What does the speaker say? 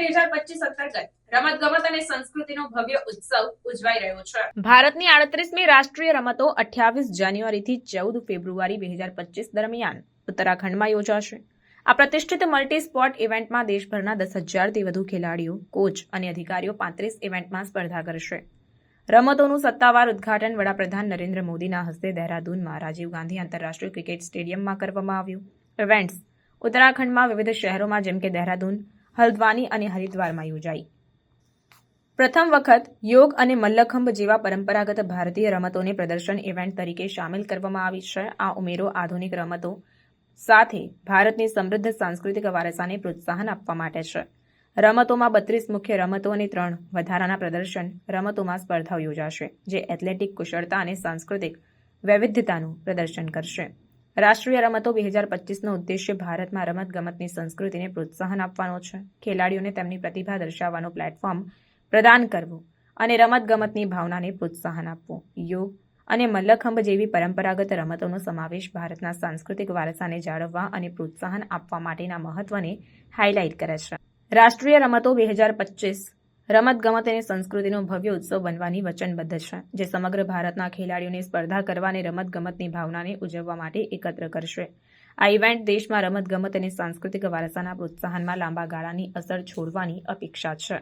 બે હજાર પચીસ અંતર્ગત રમત અને સંસ્કૃતિનો ભવ્ય ઉત્સવ ઉજવાઈ રહ્યો છે. ભારતની આડત્રીસમી રાષ્ટ્રીય રમતો અઠ્યાવીસ જાન્યુઆરીથી ચૌદ ફેબ્રુઆરી બે હજાર પચીસ દરમિયાન ઉત્તરાખંડમાં યોજાશે. આ પ્રતિષ્ઠિત મલ્ટી સ્પોર્ટ ઇવેન્ટમાં દેશભરના દસ હજારથી વધુ ખેલાડીઓ, કોચ અને અધિકારીઓ પાંત્રીસ ઇવેન્ટમાં સ્પર્ધા કરશે. રમતોનું સત્તાવાર ઉદ્ઘાટન વડાપ્રધાન નરેન્દ્ર મોદીના હસ્તે દહેરાદૂનમાં રાજીવ ગાંધી આંતરરાષ્ટ્રીય ક્રિકેટ સ્ટેડિયમમાં કરવામાં આવ્યું. ઇવેન્ટ્સ ઉત્તરાખંડમાં વિવિધ શહેરોમાં જેમ કે દહેરાદૂન હલ્દ્વાની અને હરિદ્વારમાં યોજાઈ. પ્રથમ વખત યોગ અને મલ્લખંભ જેવા પરંપરાગત ભારતીય રમતોને પ્રદર્શન ઇવેન્ટ તરીકે સામેલ કરવામાં આવી છે. આ ઉમેરો આધુનિક રમતો સાથે ભારતની સમૃદ્ધ સાંસ્કૃતિક વારસાને પ્રોત્સાહન આપવા માટે છે. રમતોમાં બત્રીસ મુખ્ય રમતો અને ત્રણ વધારાના પ્રદર્શન રમતોમાં સ્પર્ધાઓ યોજાશે, જે એથ્લેટિક કુશળતા અને સાંસ્કૃતિક વૈવિધ્યતાનું પ્રદર્શન કરશે. રાષ્ટ્રીય રમતો બે હજાર પચીસનો ઉદ્દેશ્ય ભારતમાં રમતગમતની સંસ્કૃતિને પ્રોત્સાહન આપવાનો છે. ખેલાડીઓને તેમની પ્રતિભા દર્શાવવાનો પ્લેટફોર્મ પ્રદાન કરવું અને રમતગમતની ભાવનાને પ્રોત્સાહન આપવું. યોગ અને મલ્લખંભ જેવી પરંપરાગત રમતોનો સમાવેશ ભારતના સાંસ્કૃતિક વારસાને જાળવવા અને પ્રોત્સાહન આપવા માટેના મહત્વને હાઇલાઇટ કરે છે. રાષ્ટ્રીય રમતો બે હજાર પચીસ રમતગમત અને સંસ્કૃતિનો ભવ્ય ઉત્સવ બનવાની વચનબદ્ધ છે, જે સમગ્ર ભારતના ખેલાડીઓને સ્પર્ધા કરવા અને રમતગમતની ભાવનાને ઉજવવા માટે એકત્ર કરશે. આ ઇવેન્ટ દેશમાં રમતગમત અને સાંસ્કૃતિક વારસાના પ્રોત્સાહનમાં લાંબા ગાળાની અસર છોડવાની અપેક્ષા છે.